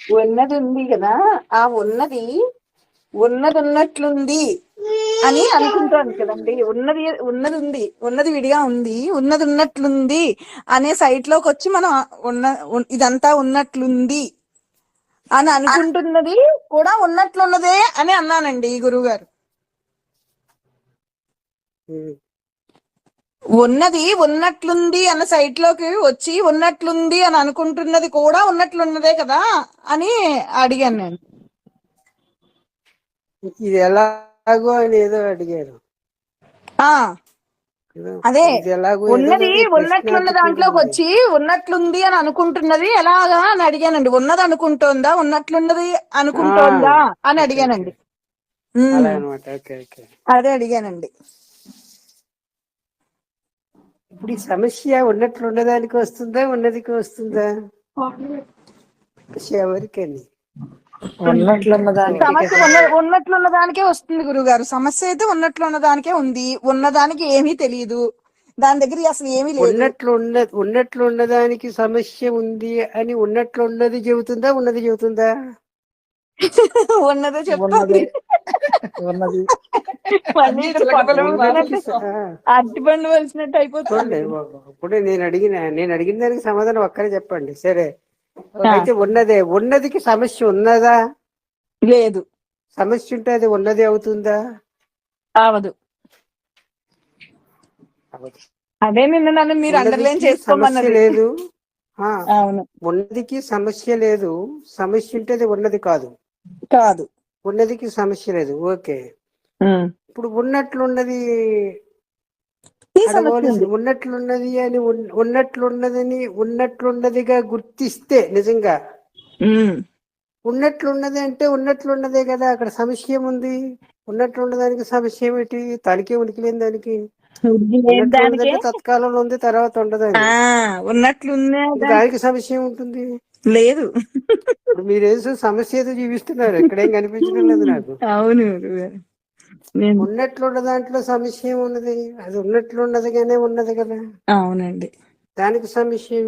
ఉన్నది ఉంది కదా ఆ ఉన్నది ఉన్నది ఉన్నట్లుంది అని అనుకుంటాను కదండి. ఉన్నది ఉన్నది ఉంది ఉన్నది విడిగా ఉంది ఉన్నది ఉన్నట్లుంది అనే సైట్లోకి వచ్చి మనం ఉన్న ఇదంతా ఉన్నట్లుంది అని అనుకుంటున్నది కూడా ఉన్నట్లున్నదే అని అన్నానండి గురువు గారు ఉన్నది ఉన్నట్లుంది అన్న సైట్లోకి వచ్చి ఉన్నట్లుంది అని అనుకుంటున్నది కూడా ఉన్నట్లున్నదే కదా అని అడిగాను నేను. ఇది ఎలాగో అని ఏదో అడిగారు. అదే ఉన్నది ఉన్నట్లున్న దాంట్లోకి. వచ్చి ఉన్నట్లుంది అని అనుకుంటున్నది ఎలాగా అని అడిగానండి. ఉన్నది అనుకుంటోందా? ఉన్నట్లున్నది అనుకుంటోందా అని అడిగానండి. అదే అడిగానండి. ఇప్పుడు ఈ సమస్య ఉన్నట్లు ఉన్నదానికి వస్తుందా ఉన్నదికి వస్తుందా? ఎవరికని? ఉన్నట్లున్న దానికి సమస్య ఉన్న ఉన్నట్లున్న దానికే వస్తుంది గురుగారు. సమస్య అయితే ఉన్నట్లున్న దానికే ఉంది. ఉన్నదానికి ఏమీ తెలియదు దాని దగ్గర అసలు ఏమీ లేదు. ఉన్నట్లు ఉన్న ఉన్నట్లు ఉన్నదానికి సమస్య ఉంది అని ఉన్నట్లు ఉన్నది చెబుతుందా ఉన్నది చెబుతుందా? ఉన్నదే చెప్తుంది. ఉన్నది. అరటి పండు వలిసినట్టు అయిపోతుంది. ఇప్పుడు నేను అడిగిన నేను అడిగిన దానికి సమాధానం ఒక్కరే చెప్పండి. సరే. అయితే ఉన్నదే ఉన్నదికి సమస్య ఉన్నదా? లేదు. సమస్య ఉంటే అది ఉన్నది అవుతుందా? అవదు. అదే నిన్న నన్ను మీరు అండర్లైన్ చేసుకోమన్నది లేదు. ఉన్నదికి సమస్య లేదు. సమస్య ఉంటే అది ఉన్నది కాదు. కాదు. ఉన్నదికి సమస్య లేదు. ఓకే. ఇప్పుడు ఉన్నట్లున్నది ఉంది. ఉన్నట్లున్నది అని ఉన్- ఉన్నట్లున్నదని ఉన్నట్లున్నదిగా గుర్తిస్తే నిజంగా. ఉన్నట్లున్నది అంటే ఉన్నట్లున్నదే కదా అక్కడ సమస్య ఏముంది? ఉన్నట్లున్నదానికి సమస్య ఏమిటి? తనకే ఉనికి లేని దానికి. ఉంది తత్కాలంలో ఉంది తర్వాత ఉండదని. ఆ ఉన్నట్లుంది దానికి సమస్య ఏముంటుంది? లేదు. ఇప్పుడు మీరేం సమస్య ఏదో జీవిస్తున్నారు ఇక్కడేం కనిపించడం లేదు నాకు. అవును ఉన్నట్లున్న దాంట్లో సమస్య ఏమున్నది అది ఉన్నట్లున్నదిగానే ఉన్నది కదా. అవునండి. దానికి సమస్య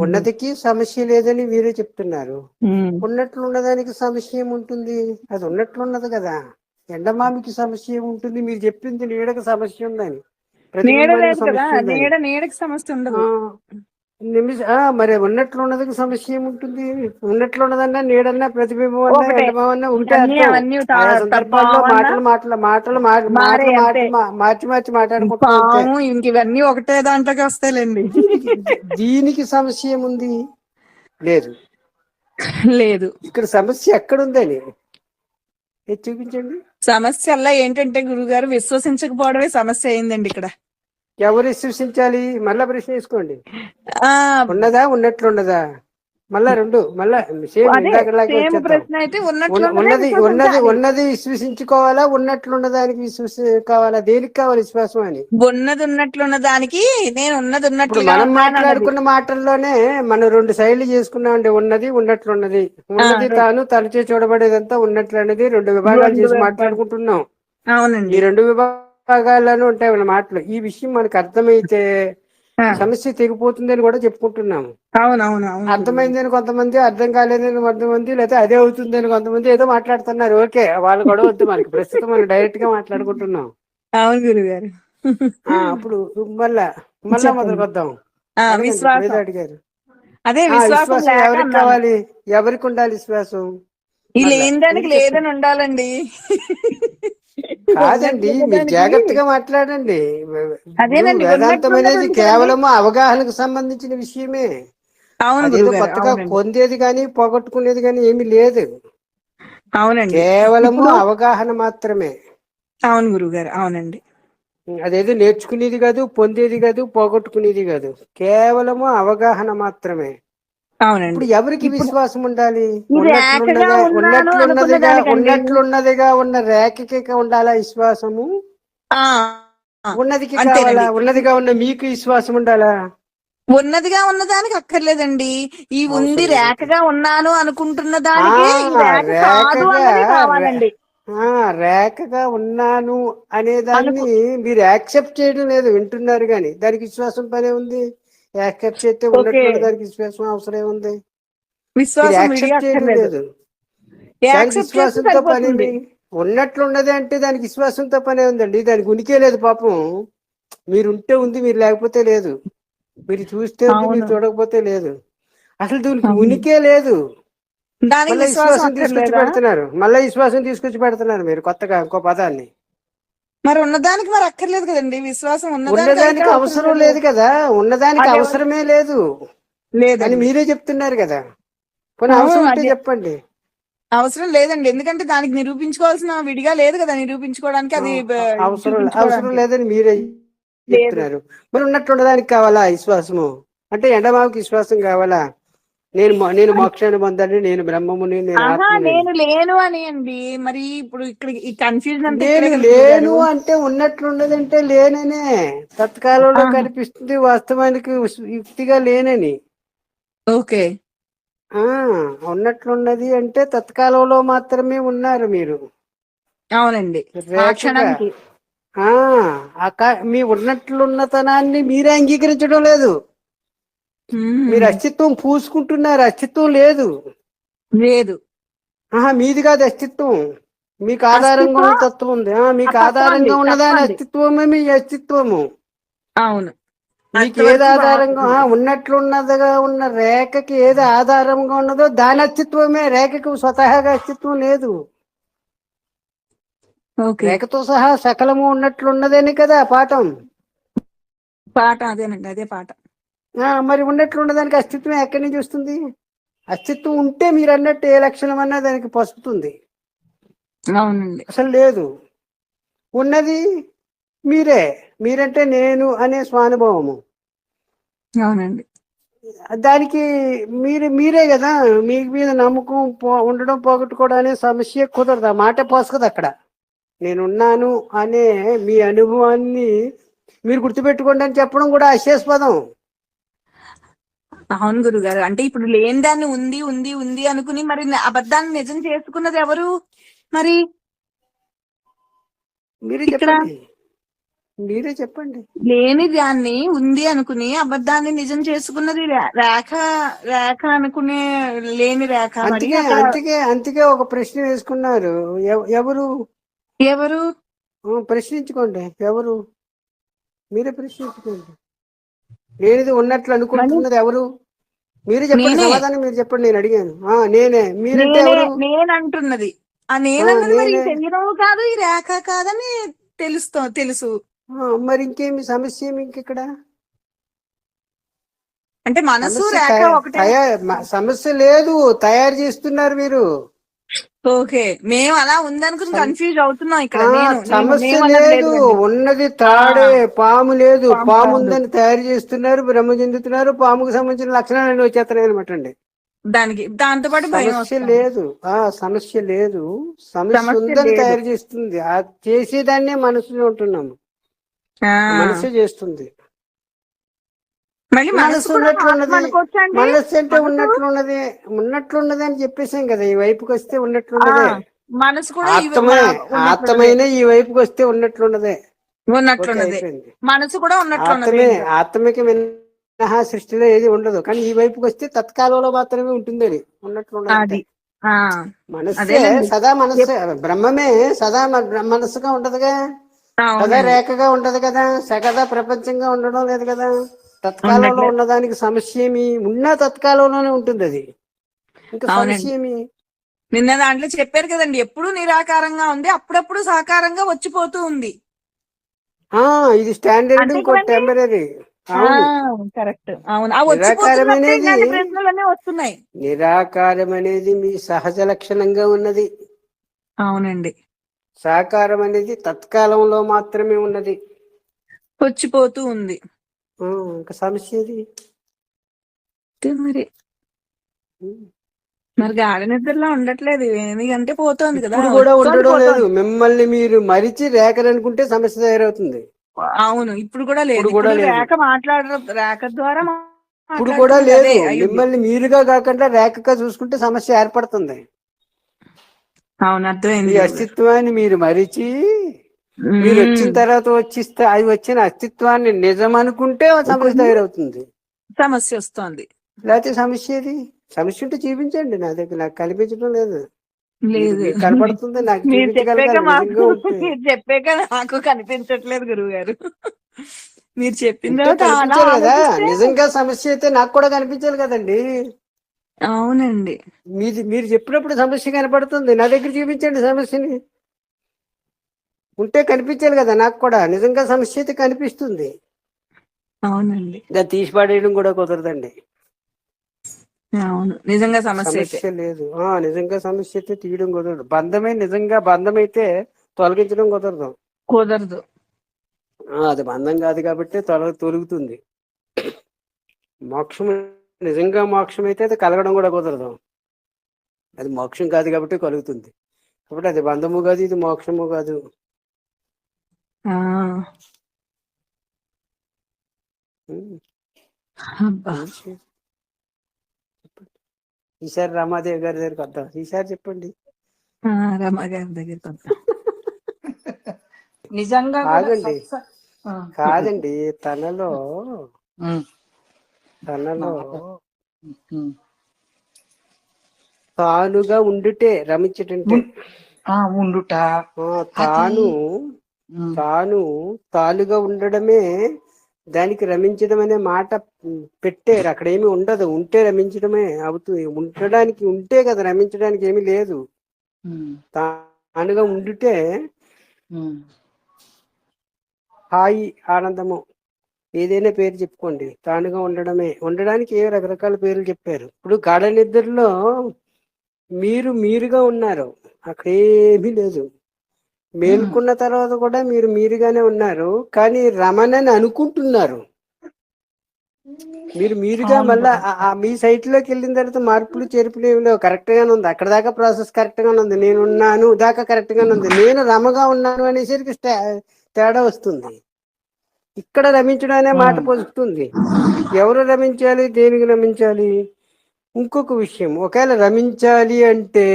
ఉన్నదికి సమస్య లేదని మీరే చెప్తున్నారు. ఉమ్. ఉన్నట్లున్న దానికి సమస్య ఏముంటుంది అది ఉన్నట్లున్నది కదా. ఎండమామికి సమస్య ఏముంటుంది మీరు చెప్పింది నీడకు సమస్య ఉందని. నీడ నీడకి సమస్య ఉండదు. నిమిష మరి ఉన్నట్లున్నదికి సమస్య ఏముంటుంది ఉన్నట్లున్నదన్నా నీడన్నా ప్రతిబింబం అన్నా ఉంటే సందర్భాల్లో మాటలు మాటలు మాటలు మార్చి మార్చి మాట్లాడుకుంటాం అంతే పాము ఇంక ఇవన్నీ ఒకటే దాంట్లోకి వస్తాయిలేండి. దీనికి సమస్య ఏముంది? లేదు. లేదు. ఇక్కడ సమస్య ఎక్కడుందని? ఇది చూపించండి. సమస్య అలా ఏంటంటే గురుగారు విశ్వసించకపోవడమే సమస్య అయిందండి ఇక్కడ. ఎవరు విశ్వసించాలి? మళ్ళా ప్రశ్న వేసుకోండి. ఉన్నదా? ఉన్నట్లున్నదా? మళ్ళా రెండు. మళ్ళా సేమ్ ప్రశ్న అయితే ఉన్నట్లు ఉన్నది ఉన్నది ఉన్నది విశ్వసించుకోవాలా? ఉన్నట్లున్న దానికి విశ్వసించుకోవాలా దేనికి కావాలి విశ్వాసం అని? ఉన్నది ఉన్నట్లున్న దానికి నేను ఉన్నది ఇప్పుడు ఉన్నట్లుగా మనం. మాట్లాడుకున్న మాటల్లోనే మనం రెండు శైలి చేసుకున్నామండి. ఉన్నది ఉన్నట్లున్నది. ఉన్నది తాను తలచే చూడబడేదంతా ఉన్నట్లన్నది రెండు విభాగాలు చేసి. మాట్లాడుకుంటున్నాం. ఈ రెండు విభాగాల్లోనూ ఉంటాయి మన మాటలు. ఈ విషయం మనకు అర్థమైతే సమస్య తెగిపోతుందని కూడా చెప్పుకుంటున్నాము. అవునవును అవును. అర్థమైందని కొంతమంది అర్థం కాలేదని కొంతమంది లేకపోతే అదే అవుతుందని కొంతమంది ఏదో మాట్లాడుతున్నారు. ఓకే వాళ్ళు కూడా వద్దు మనకి. ప్రస్తుతం మనం డైరెక్ట్గా మాట్లాడుకుంటున్నాం. అవును గురుగారు. అప్పుడు మళ్ళా మళ్ళా చెప్పండి. మొదలు కొద్దాం ఆ, అడగండి, విశ్వాసం. ఏదో అడిగారు అదే విశ్వాసం ఎవరికి. కావాలి? ఎవరికి ఉండాలి విశ్వాసం? మీరు లేదని ఉండాలండి. కాదండి మీరు జాగ్రత్తగా మాట్లాడండి. వేదాంతం అనేది కేవలం అవగాహనకు సంబంధించిన విషయమే. అవును కొత్తగా. పొందేది కానీ పోగొట్టుకునేది కానీ ఏమీ లేదు. అవునండి. కేవలము అవగాహన మాత్రమే. అవును గురుగారు అవునండి. అదేదో నేర్చుకునేది కాదు పొందేది కాదు పోగొట్టుకునేది కాదు. కేవలము అవగాహన మాత్రమే. ఇప్పుడు ఎవరికి విశ్వాసం ఉండాలి? ఉన్నట్లున్నదిగా. ఉన్నట్లున్నదిగా ఉన్న రేఖకి ఉండాలా విశ్వాసము? ఉన్నదికి. కావాలా? ఉన్నదిగా ఉన్న మీకు విశ్వాసం ఉండాలా? ఉన్నదిగా ఉన్నదానికి అక్కర్లేదండి. ఈ ఉంది. రేఖగా ఉన్నాను అనుకుంటున్న దానికి రేఖగా ఉన్నాను అనే దాన్ని మీరు యాక్సెప్ట్ చేయడం లేదు వింటున్నారు కానీ. దానికి విశ్వాసం పనే ఉంది? యాక్సెప్ట్ చేస్తే ఉన్నట్లు ఓకే. దానికి విశ్వాసం అవసరం ఉంది విశ్వాసం చేయడం లేదు. విశ్వాసంతో పని సరిపోతుంది. ఉన్నట్లున్నది అంటే దానికి విశ్వాసంతో పనే ఉందండి. దానికి ఉనికే లేదు పాపం. మీరు ఉంటే ఉంది మీరు లేకపోతే లేదు. మీరు చూస్తే ఉంది మీరు. చూడకపోతే లేదు. అసలు దీనికి. ఉనికే లేదు. మళ్ళీ విశ్వాసం తీసుకొచ్చి పెడుతున్నారు. మళ్ళీ విశ్వాసం తీసుకొచ్చి పెడుతున్నారు మీరు కొత్తగా ఇంకో పదాన్ని. మరి ఉన్నదానికి మరి అక్కర్లేదు కదండి. విశ్వాసం ఉన్నదానికి అవసరం లేదు కదా. ఉన్నదానికి అవసరమే లేదు. అని లేదండి మీరే చెప్తున్నారు కదా. అవసరం. చెప్పండి. అవసరం లేదండి. ఎందుకంటే దానికి నిరూపించుకోవాల్సిన విడిగా లేదు కదా. నిరూపించుకోవడానికి అది అవసరం అవసరం. లేదని మీరే చెప్తున్నారు. మరి ఉన్నట్టు ఉండడానికి కావాలా విశ్వాసము? అంటే ఎండమావుకి విశ్వాసం కావాలా? నేను నేను మోక్షాన్ని పొందండి నేను బ్రహ్మముని నేను లేను అని అండి. మరి ఇప్పుడు ఇక్కడ ఈ కన్ఫ్యూజన్ కదా లేను. అంటే ఉన్నట్లున్నదంటే లేననే. తత్కాలంలో. కనిపిస్తుంది వాస్తవానికి యుక్తిగా లేనని. ఓకే. ఆ ఉన్నట్లున్నది అంటే తత్కాలంలో మాత్రమే ఉన్నారు మీరు. అవునండి. మీ ఉన్నట్లున్నతనాన్ని మీరే అంగీకరించడం లేదు. మీరు అస్తిత్వం పూసుకుంటున్నారు అస్తిత్వం లేదు. లేదు. ఆహా మీది కాదు అస్తిత్వం. మీకు ఆధారంగా ఉన్న? తత్వం ఉంది. ఆ మీకు ఆధారంగా ఉన్నదాని. అస్తిత్వమే మీ అస్తిత్వము? అవును. మీకు ఏది ఆధారంగా. ఉన్నట్లున్నదిగా ఉన్న రేఖకి ఏది ఆధారంగా ఉన్నదో దాని అస్తిత్వమే. రేఖకు స్వతహాగా అస్తిత్వం లేదు. ఓకే. రేఖతో సహా సకలము ఉన్నట్లున్నదని కదా పాఠం. పాట అదేనండి అదే పాట మరి ఉన్నట్లున్నదానికి అస్తిత్వం ఎక్కడి నుంచి వస్తుంది? అస్తిత్వం ఉంటే మీరు అన్నట్టు ఏ లక్షణం అన్నా దానికి పసుపుతుంది. అవునండి. అసలు లేదు. ఉన్నది మీరే. మీరంటే నేను అనే స్వానుభవము. అవునండి. దానికి మీరు మీరే కదా. మీ మీద నమ్మకం పో ఉండడం పోగొట్టుకోవడం అనే సమస్య కుదరదు. ఆ మాట పోసుకదు అక్కడ. నేనున్నాను అనే మీ అనుభవాన్ని మీరు గుర్తుపెట్టుకోండి అని చెప్పడం కూడా అశాస్పదం అవును గురుగారు. అంటే ఇప్పుడు లేని దాన్ని ఉంది ఉంది ఉంది అనుకుని మరి అబద్ధాన్ని నిజం చేసుకున్నది ఎవరు? మరి మీరే చెప్పండి. మీరే చెప్పండి. లేని దాన్ని ఉంది అనుకుని అబద్ధాన్ని నిజం చేసుకున్నది రేఖ రేఖ అనుకునే లేని రేఖ మరి అందుకే అందుకే అందుకే ఒక ప్రశ్న వేసుకున్నారు. ఎవ- ఎవరు? ఎవరు? ప్రశ్నించుకోండి. ఎవరు? మీరే ప్రశ్నించుకోండి. లేనిది ఉన్నట్లు అనుకుంటున్నది ఎవరు? మీరే చెప్పండి నేనే. సమాధానం మీరు చెప్పండి నేను అడిగాను. ఆ నేనే. మీరంటే నేనే ఎవరు? నేనంటున్నది. ఆ నేనన్నది మరి నేనే. శరీరం కాదు ఈ రేఖ కాదని తెలుస్తో తెలుసు. మరి ఇంకేమి సమస్య ఏమి ఇంకెక్కడ అంటే మనసు రేఖ ఒకటే. సమస్య లేదు తయారు చేస్తున్నారు మీరు. ఓకే. మేము అలా ఉందనుకుని కన్ఫ్యూజ్ అవుతున్నాం ఇక్కడ. సమస్య లేదు. ఉన్నది తాడే పాము లేదు. పాము. ఉందని తయారు చేస్తున్నారు భ్రమ చెందుతున్నారు. పాముకు సంబంధించిన లక్షణాలు వచ్చేస్తున్నాయి అనమాట అండి. దానికి దాంతో పాటు సమస్య. లేదు. ఆ సమస్య లేదు. సమస్య ఉందని. తయారు చేస్తుంది. ఆ చేసేదాన్నే మనసులో ఉంటున్నాము. మనసు చేస్తుంది. మనసు మనసు ఉన్నట్లున్నది. మనస్సు అంటే మనసు- ఉన్నట్లున్నది ఉన్నట్లున్నది అని చెప్పేసాం కదా ఈ వైపుకి వస్తే ఉన్నట్లున్నదే మనసు కూడా. ఆత్మైన ఈ వైపుకి వస్తే ఉన్నట్లున్నదే ఉన్నట్లున్నదే. మనసు కూడా ఉన్నట్లున్నది ఆత్మే ఆత్మకి మినహా సృష్టిలో ఏది ఉండదు కానీ ఈ వైపుకి వస్తే తత్కాలంలో మాత్రమే ఉంటుంది అది ఉన్నట్లున్నది మనస్సే. సదా మనస్సే బ్రహ్మమే సదా మనస్సుగా ఉండదుగా సదా. రేఖగా ఉండదు కదా సగదా ప్రపంచంగా ఉండడం లేదు కదా తత్కాలంలో. ఉన్నదానికి సమస్య ఏమి ఉన్న తత్కాలంలోనే ఉంటుంది అది. ఇంకా. సమస్య ఏమి నిన్న దాంట్లో చెప్పారు కదండి ఎప్పుడు నిరాకారంగా ఉంది అప్పుడప్పుడు సాకారంగా వచ్చిపోతూ ఉంది. ఆ ఇది స్టాండర్డ్ ఇంకో? Temporary correct. వస్తున్నాయి. నిరాకారం అనేది మీ సహజ లక్షణంగా ఉన్నది. అవునండి. సాకారం అనేది తత్కాలంలో మాత్రమే ఉన్నది. వచ్చిపోతూ ఉంది. ఇంకా సమస్య ఏది మరి. మరి గాఢ నిద్రలో ఉండట్లేదు ఎందుకంటే పోతోంది కదా. కూడా ఉండడం. లేదు. మిమ్మల్ని మీరు మరిచి రేఖలు అనుకుంటే సమస్య తయారవుతుంది. అవును ఇప్పుడు కూడా లేదు. కూడా. రేఖ మాట్లాడరు రేఖ ద్వారా ఇప్పుడు కూడా లేదు. మిమ్మల్ని మీరుగా కాకుండా రేఖగా చూసుకుంటే సమస్య ఏర్పడుతుంది. అవును అర్థమైంది. అస్తిత్వాన్ని మీరు మరిచి మీరు వచ్చిన తర్వాత వచ్చిస్తే అది వచ్చిన అస్తిత్వాన్ని నిజం అనుకుంటే సమస్య తయారవుతుంది. సమస్య వస్తోంది. లేకపోతే సమస్య ఏది? సమస్య ఉంటే చూపించండి నా దగ్గర నాకు కనిపించడం లేదు. కనపడుతుంది నాకు మీరు చెప్పాక. మీరు చెప్పాక నాకు కనిపించట్లేదు గురువు గారు మీరు చెప్పిన కదా. నిజంగా సమస్య అయితే నాకు కూడా కనిపించాలి కదండి. అవునండి. మీది మీరు చెప్పినప్పుడు సమస్య కనపడుతుంది. నా దగ్గర చూపించండి సమస్యని. ఉంటే కనిపించాలి కదా నాకు కూడా. నిజంగా సమస్య అయితే కనిపిస్తుంది. అవునండి. దాన్ని తీసి పడేయడం కూడా కుదరదండి. అవును. నిజంగా సమస్య అయితే. సమస్య లేదు. ఆ నిజంగా సమస్య అయితే తీయడం కుదరదు. బంధమే నిజంగా బంధం అయితే తొలగించడం కుదరదు. కుదరదు. ఆ, అది బంధం కాదు కాబట్టి తొలగ తొలుగుతుంది. మోక్షం నిజంగా మోక్షం అయితే అది కలగడం కూడా కుదరదు. అది మోక్షం కాదు కాబట్టి కలుగుతుంది. కాబట్టి అది బంధము కాదు ఇది మోక్షము కాదు. ఆ, ఉమ్, అబ్బా. చెప్పండి. ఈసారి రమాదేవి గారి దగ్గరికి వద్దాం ఈసారి చెప్పండి ఆ, రమ గారి దగ్గరికి వద్దాం. నిజంగా కూడా ఆగండి. సత్స- ఆ. కాదండి తనలో ఉమ్, తనలో ఉమ్. తానుగా ఉండుటే రమించటంటే ఆ ఉండుట ఆ, తాను తాను తానుగా ఉండడమే దానికి రమించడం అనే మాట పెట్టారు. అక్కడ ఏమి ఉండదు. ఉంటే రమించడమే అవుతుంది ఉండడానికి ఉంటే కదా రమించడానికి ఏమీ లేదు. తానుగా ఉమ్, హాయి ఆనందము ఏదైనా పేరు చెప్పుకోండి. తానుగా ఉండడమే. ఉండడానికి ఏ రకరకాల పేర్లు చెప్పారు. ఇప్పుడు గాఢ నిద్రలో మీరు మీరుగా ఉన్నారు. అక్కడ ఏమీ లేదు. మేల్కొన్న తర్వాత కూడా మీరు మీరుగానే ఉన్నారు. కానీ రమణని అనుకుంటున్నారు. మీరు మీరుగా. మళ్ళా మీ సైట్లోకి వెళ్ళిన తర్వాత మార్పులు చేర్పులు ఏమి లేవు. కరెక్ట్ గానే ఉంది. అక్కడ దాకా ప్రాసెస్ కరెక్ట్ గానే ఉంది. నేను ఉన్నాను దాకా కరెక్ట్ గానే ఉంది. నేను రమగా ఉన్నాను అనేసరికి తేడా వస్తుంది. ఇక్కడ రమించడం అనే మాట. పొందుతుంది ఎవరు రమించాలి? దేనికి రమించాలి? ఇంకొక విషయం. ఒకవేళ రమించాలి అంటే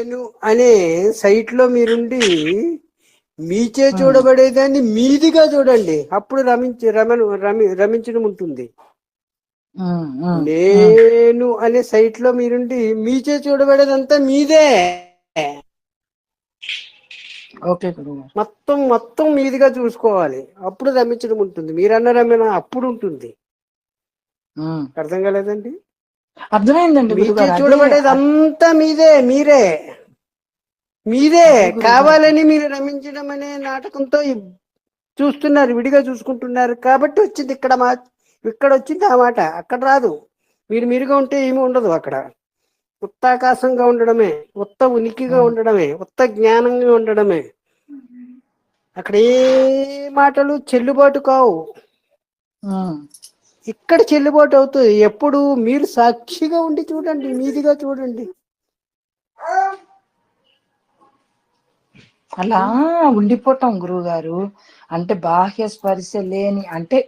నేను అనే సైట్లో మీరుండి మీచే చూడబడేదాన్ని మీదిగా చూడండి. అప్పుడు రమించి రమను రమి రమించడం ఉంటుంది. నేను అనే సైట్లో మీరుండి మీచే చూడబడేదంతా మీదే. ఓకే. మొత్తం మొత్తం మీదిగా చూసుకోవాలి. అప్పుడు రమించడం ఉంటుంది. మీరన్న రమ్యన అప్పుడు ఉంటుంది. అర్థం కాలేదండి? అర్థమైందండి చూడబడేది అంతా మీదే మీరే. మీరే. కావాలని మీరు రమించడం అనే నాటకంతో చూస్తున్నారు విడిగా చూసుకుంటున్నారు. కాబట్టి వచ్చింది ఇక్కడ మా ఇక్కడ వచ్చింది ఆ మాట. అక్కడ రాదు. మీరు మీరుగా ఉంటే ఏమీ ఉండదు అక్కడ. ఉత్తాకాశంగా ఉండడమే ఉత్త ఉనికిగా. ఉండడమే ఉత్త జ్ఞానంగా ఉండడమే. అక్కడ ఏ మాటలు చెల్లుబాటు కావు. ఇక్కడ చెల్లుబాటు అవుతుంది. ఎప్పుడు మీరు సాక్షిగా ఉండి చూడండి మీదిగా చూడండి. అలా ఉండిపోతాం గురువు గారు అంటే బాహ్య స్పర్శ లేని అంటే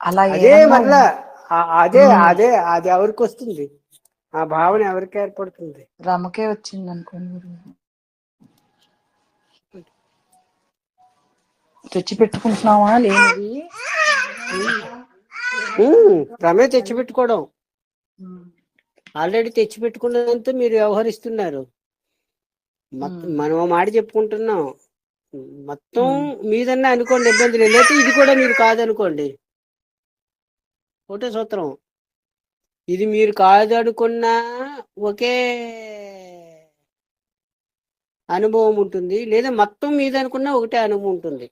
అలా అదే ఆ- అదే. అదే అది ఎవరికి వస్తుంది? ఆ భావన ఎవరికి ఏర్పడుతుంది? రమకే వచ్చింది అనుకోండి. తెచ్చి పెట్టుకుంటున్నావా లేనిది? ఉమ్, రమే తెచ్చిపెట్టుకోవడం. ఆల్రెడీ తెచ్చిపెట్టుకున్నంత మీరు వ్యవహరిస్తున్నారు. మనం మాట చెప్పుకుంటున్నాం. మొత్తం. మీదన్నా అనుకోండి ఇబ్బంది లేదు లేకపోతే ఇది కూడా మీరు కాదనుకోండి. ఒకటే సూత్రం ఇది మీరు కాదనుకున్నా ఒకే అనుభవం ఉంటుంది. లేదా మొత్తం మీద అనుకున్నా ఒకటే అనుభవం ఉంటుంది.